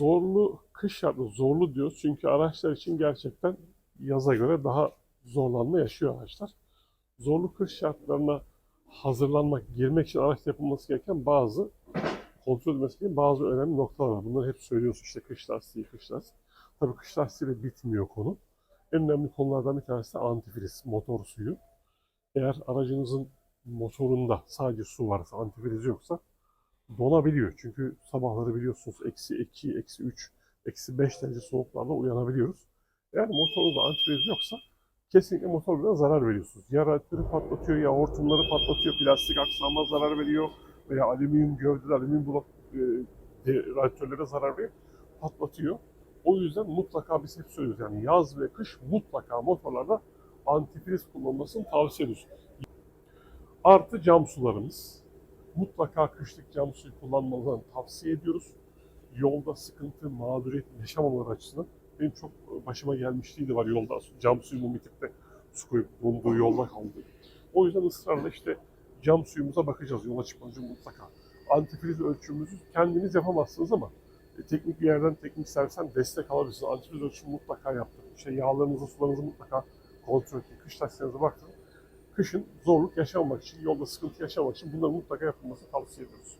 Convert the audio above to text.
zorlu kış şartı zorlu diyoruz çünkü araçlar için gerçekten yaza göre daha zorlanma yaşıyor araçlar. Zorlu kış şartlarına hazırlanmak, girmek için araçta yapılması gereken bazı kontrol edilmesi gereken bazı önemli noktalar var. Bunları hep söylüyoruz işte kış lastiği, kış lastiği. Tabii kış lastiğiyle bitmiyor konu. En önemli konulardan bir tanesi de antifriz, motor suyu. Eğer aracınızın motorunda sadece su varsa, antifriz yoksa donabiliyor. Çünkü sabahları biliyorsunuz eksi 2, eksi 3, eksi 5 derece soğuklarla uyanabiliyoruz. Eğer motorunuzda antifriz yoksa kesinlikle motoruna zarar veriyorsunuz. Ya radyatörü patlatıyor ya hortumları patlatıyor, plastik aksamına zarar veriyor veya alüminyum gövdeli, alüminyum blok e, radyatörlere zarar veriyor, patlatıyor. O yüzden mutlaka biz hep söylüyoruz yani yaz ve kış mutlaka motorlarda antifriz kullanılmasını tavsiye ediyoruz. Artı cam sularımız. Mutlaka kışlık cam suyu kullanmalarını tavsiye ediyoruz. Yolda sıkıntı, mağduriyet yaşamamaları açısından benim çok başıma gelmişliği var yolda cam suyumu bitip de su koyup bulunduğu yolda kaldı. O yüzden ısrarla işte cam suyumuza bakacağız yola çıkmadan önce mutlaka. Antifriz ölçümümüzü kendiniz yapamazsınız ama e, teknik bir yerden, teknik servisten destek alabilirsiniz. Antifriz ölçümü mutlaka yaptırın. İşte yağlarınızı, sularınızı mutlaka kontrol edin. Kış lastiğinize bakın. Kışın zorluk yaşamamak için, yolda sıkıntı yaşamamak için bunların mutlaka yapılmasını tavsiye ediyoruz.